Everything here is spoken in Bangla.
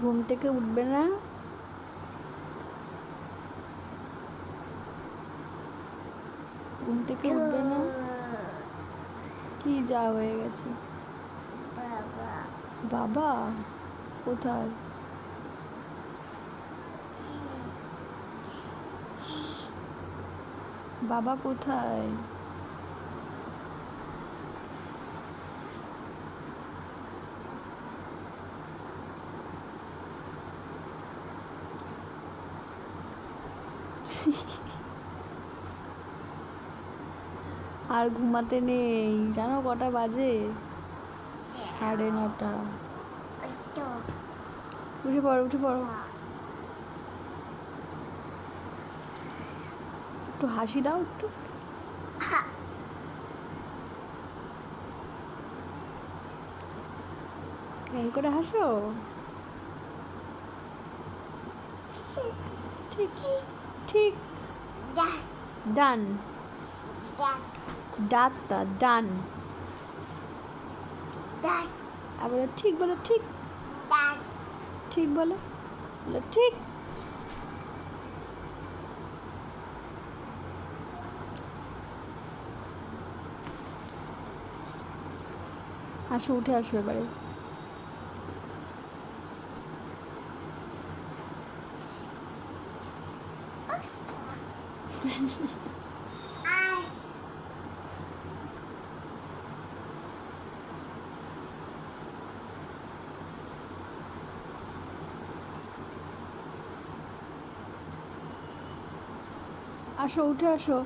ঘুম থেকে উঠবে না? ঘুম থেকে উঠবে না? কি যা হয়ে গেছে? বাবা, কোথায়? বাবা কোথায়? আর ঘুমাতে নেই। জানো কটা বাজে? সাড়ে নটা। উঠে পড়ো উঠে পড়ো। একটু হাসি দাও একটু। করে হাসো। ঠিক। ঠিক। ডান ডাক্তা ডান আবার ঠিক বলো, ঠিক। ঠিক বলো বলো, ঠিক। আসো, উঠে আসো এবারে। আসো উঠে আসো